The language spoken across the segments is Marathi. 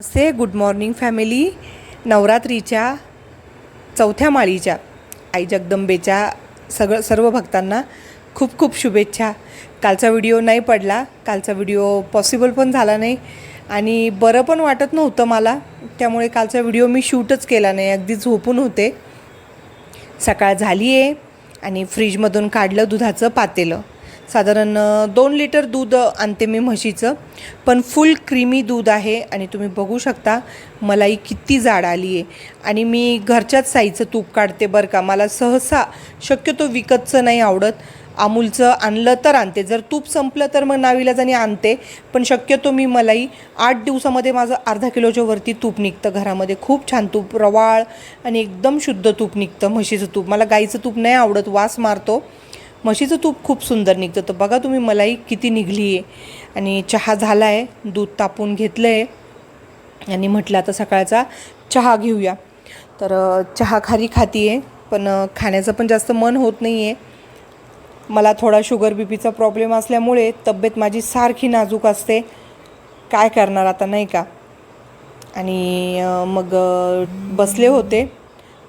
से गुड मॉर्निंग फॅमिली नवरात्रीच्या चौथ्या माळीच्या आई जगदंबेच्या सगळं सर्व भक्तांना खूप खूप शुभेच्छा. कालचा व्हिडिओ नाही पडला कालचा व्हिडिओ पॉसिबल पण झाला नाही आणि बरं पण वाटत नव्हतं मला त्यामुळे कालचा व्हिडिओ मी शूटच केला नाही अगदी झोपून होते. सकाळ झाली आहे आणि फ्रीजमधून काढलं दुधाचं पातेलं. साधारण दोन लिटर दूध आणते मी म्हशीचं. पण फुल क्रीमी दूध आहे आणि तुम्ही बघू शकता मलाई किती जाड आली आहे. आणि मी घरच्याच साईचं तूप काढते बरं का. मला सहसा शक्यतो विकतचं नाही आवडत. अमूलचं आणलं तर आणते. जर तूप संपलं तर मग नाविलाजाने आणते. पण शक्यतो मी मलाई आठ दिवसामध्ये माझं अर्धा किलोच्या वरती तूप निघतं. घरामध्ये खूप छान तूप रवाळ आणि एकदम शुद्ध तूप निघतं म्हशीचं तूप. मला गाईचं तूप नाही आवडत वास मारतो. म्हशीचं तूप खूप सुंदर निघतं. तर बघा तुम्ही मलाई किती निघली आहे. आणि चहा झाला आहे दूध तापून घेतलं आहे आणि म्हटलं आता सकाळचा चहा घेऊया. तर चहा खारी खाती आहे पण खाण्याचं पण जास्त मन होत नाही आहे मला थोडा शुगर बी पीचा प्रॉब्लेम असल्यामुळे तब्येत माझी सारखी नाजूक असते. काय करणार आता नाही का? आणि मग बसले होते.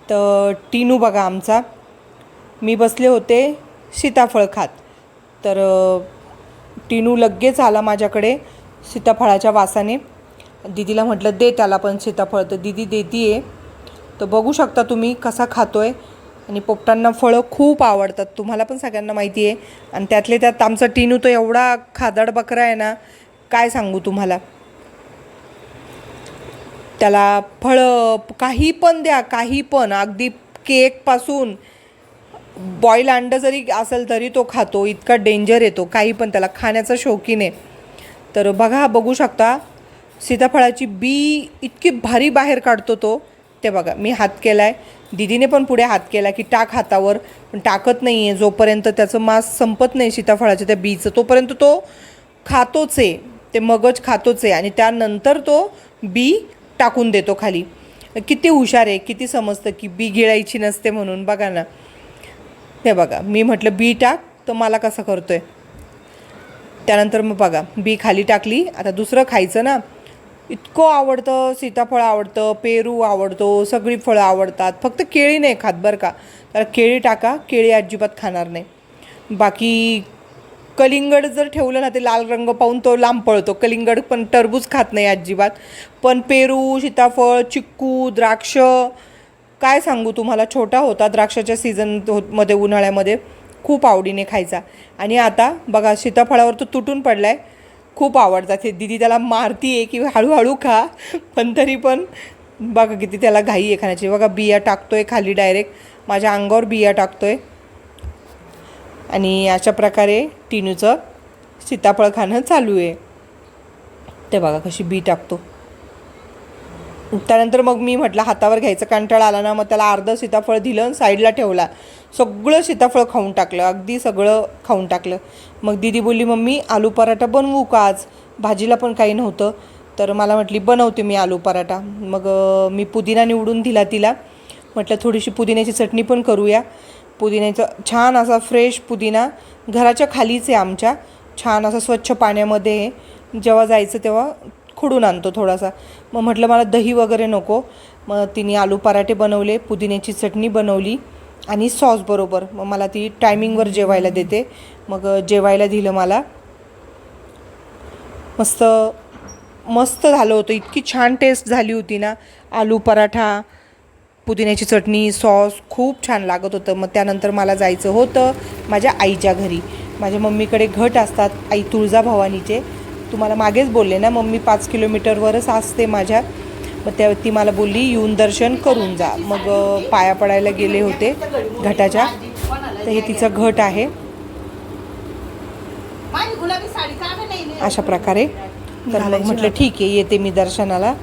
तर टीनू बघा आमचा. मी बसले होते. सीताफळ खात. तर टिनू लगेच आला माझ्याकडे सीताफळाच्या वासाने. दिदीला म्हटलं दे त्याला पण सीताफळ. तर दिदी देती आहे तर बघू शकता तुम्ही कसा खातो आहे आणि पोपटांना फळं खूप आवडतात. तुम्हाला पण सगळ्यांना माहिती आहे आणि त्यातले त्यात आमचा टिनू तो एवढा खादाड बकरा आहे ना काय सांगू तुम्हाला? त्याला फळं काही पण द्या काही पण. अगदी केकपासून बॉईल अंडं जरी असेल तरी तो खातो इतका डेंजर येतो काही पण त्याला खाण्याचा शौकीन आहे. तर बघा बघू शकता सीताफळाची बी इतकी भारी बाहेर काढतो तो. ते बघा मी हात केला आहे दिदीने पण पुढे हात केला की टाक हातावर पण टाकत नाही आहे जोपर्यंत त्याचं मांस संपत नाही सीताफळाच्या त्या बीचं तोपर्यंत तो खातोच आहे. ते मगज खातोच आहे. आणि त्यानंतर तो बी टाकून देतो खाली. किती हुशार आहे किती समजतं की बी गिळायची नसते म्हणून. बघा ना. हे बघा मी म्हटलं बी टाक तर मला कसं करतो आहे त्यानंतर मग बघा बी खाली टाकली आता दुसरं खायचं ना. इतकं आवडतं सीताफळ आवडतं पेरू आवडतो सगळी फळं आवडतात. फक्त केळी नाही खात बरं का. तर केळी टाका केळी अजिबात खाणार नाही. बाकी कलिंगड जर ठेवलं ना ते लाल रंग पाहून तो लांब पळतो. कलिंगड पण टरबूज खात नाही अजिबात. पण पेरू सीताफळ चिक्कू द्राक्ष काय सांगू तुम्हाला? छोटा होता द्राक्षाच्या सीझनमध्ये उन्हाळ्यामध्ये. खूप आवडीने खायचा. आणि आता बघा सीताफळावर तो तुटून पडला आहे खूप आवडतात. हे दिदी त्याला मारती आहे की हळूहळू खा. पण तरी पण बघा किती त्याला घाई आहे खाण्याची. बघा बिया टाकतोय खाली डायरेक्ट माझ्या अंगावर बिया टाकतोय. आणि अशा प्रकारे टिनूचं सीताफळ खाणं चालू आहे. ते बघा कशी बी टाकतो. त्यानंतर मग मी म्हटलं हातावर घ्यायचं कंटाळा आला ना मग त्याला अर्धं सीताफळ दिलं आणि साईडला ठेवला. सगळं सीताफळ खाऊन टाकलं अगदी सगळं खाऊन टाकलं. मग दिदी बोलली मम्मी आलू पराठा बनवू का आज? भाजीला पण काही नव्हतं. तर मला म्हटली बनवते मी आलू पराठा. मग मी पुदिना निवडून दिला तिला. म्हटलं थोडीशी पुदिन्याची चटणी पण करूया. पुदिन्याचा छान असा फ्रेश पुदिना घराच्या खालीच आहे आमच्या. छान असा स्वच्छ पाण्यामध्ये जेव्हा जायचं तेव्हा खुडून आणतो थोडासा. मग म्हटलं मला दही वगैरे नको. मग तिने आलू पराठे बनवले पुदिन्याची चटणी बनवली आणि सॉस बरोबर. मग मला ती टायमिंगवर जेवायला देते. मग जेवायला दिलं मला. मस्त मस्त झालं होतं. इतकी छान टेस्ट झाली होती ना. आलू पराठा पुदिन्याची चटणी सॉस खूप छान लागत होतं. मग त्यानंतर मला जायचं होतं माझ्या आईच्या घरी. माझ्या मम्मीकडे घट असतात आई तुळजाभवानीचे. तुम्हाला मागेच बोलले ना मम्मी पाच किलोमीटरवरच असते माझ्या. मग त्या ती मला बोलली येऊन दर्शन करून जा. मग पाया पडायला गेले होते घटाच्या. तर हे तिचं घट आहे? अशा प्रकारे. तर मग म्हटलं ठीक आहे येते मी दर्शनाला.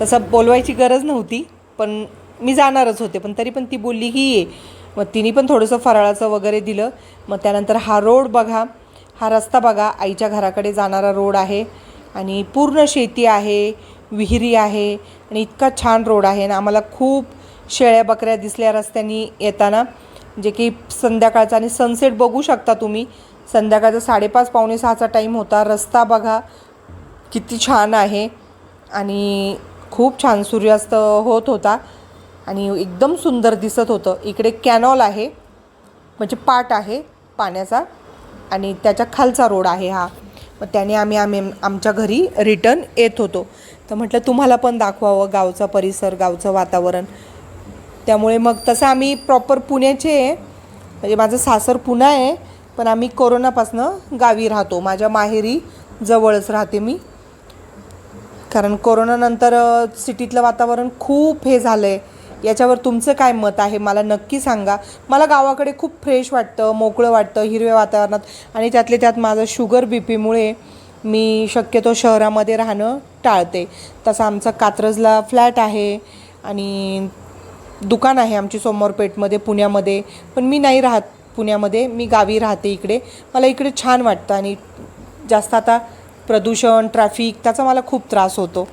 तसं बोलवायची गरज नव्हती पण मी जाणारच होते. पण तरी पण ती बोलली की ये. मग तिने पण थोडंसं फराळाचं वगैरे दिलं. मग त्यानंतर हा रोड बघा. हा रस्ता बघा आईच्या घराकडे जाणारा रोड आहे आणि पूर्ण शेती आहे विहिरी आहे आणि इतका छान रोड आहे ना आम्हाला खूप शेळ्या बकऱ्या दिसल्या रस्त्यानी येताना जे की संध्याकाळचा आणि सनसेट बघू शकता तुम्ही. संध्याकाळचा साडेपाच पावणे सहाचा टाईम होता. रस्ता बघा किती छान आहे आणि खूप छान सूर्यास्त होत होता आणि एकदम सुंदर दिसत होतं. इकडे कॅनॉल आहे म्हणजे पाट आहे पाण्याचा. आणि त्याच्या खालचा रोड आहे हा. मग त्याने आम्ही आम्ही आमच्या घरी रिटर्न येत होतो. तर म्हटलं तुम्हाला पण दाखवावं गावचा परिसर गावचं वातावरण. त्यामुळे मग तसं आम्ही प्रॉपर पुण्याचे आहे. म्हणजे माझं सासर पुणा आहे पण आम्ही कोरोनापासनं गावी राहतो. माझ्या माहेरी जवळच राहते मी. कारण कोरोनानंतर सिटीतलं वातावरण खूप हे झालं आहे याच्यावर तुमचं काय मत आहे? मला नक्की सांगा. मला गावाकडे खूप फ्रेश वाटतं मोकळं वाटतं हिरव्या वातावरणात आणि त्यातले त्यात माझं शुगर बी पीमुळे मी शक्यतो शहरामध्ये राहणं टाळते. तसं आमचा कात्रजला फ्लॅट आहे आणि दुकान आहे आमची समोर पेठमध्ये पुण्यामध्ये. पण मी नाही राहत पुण्यामध्ये मी गावी राहते इकडे. मला इकडे छान वाटतं आणि जास्त आता प्रदूषण ट्रॅफिक त्याचा मला खूप त्रास होतो.